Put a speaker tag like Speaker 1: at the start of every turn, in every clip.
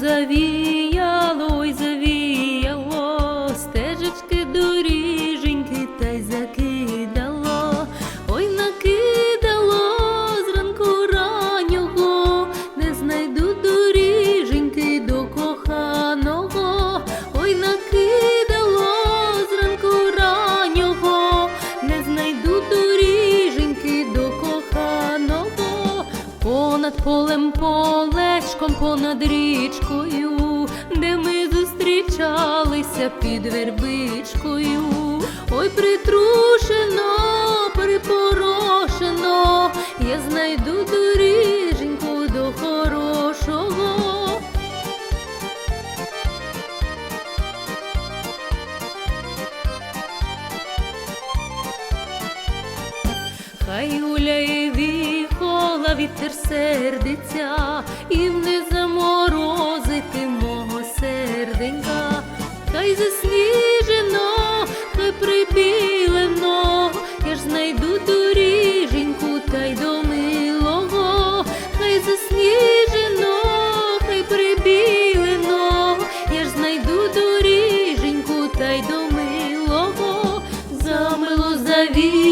Speaker 1: завіяло, й завіяло, стежечки доріженьки та й закидало, ой, накидало зранку раннього, не знайду доріженьки до коханого, ой, накидало понад полем полечком, понад річкою, де ми зустрічалися під вербичкою. Ой, притрушено, припорошено, я знайду доріженьку до хорошого. Хай гуляє Стала вітер сердиця, і не заморозити мого серденька, хай засніжено, хай прибілено, я ж знайду доріженьку та й до милого, хай засніжено, хай прибілено, я ж знайду доріженьку та й до милого, замило заві.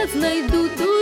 Speaker 1: я знайду ту.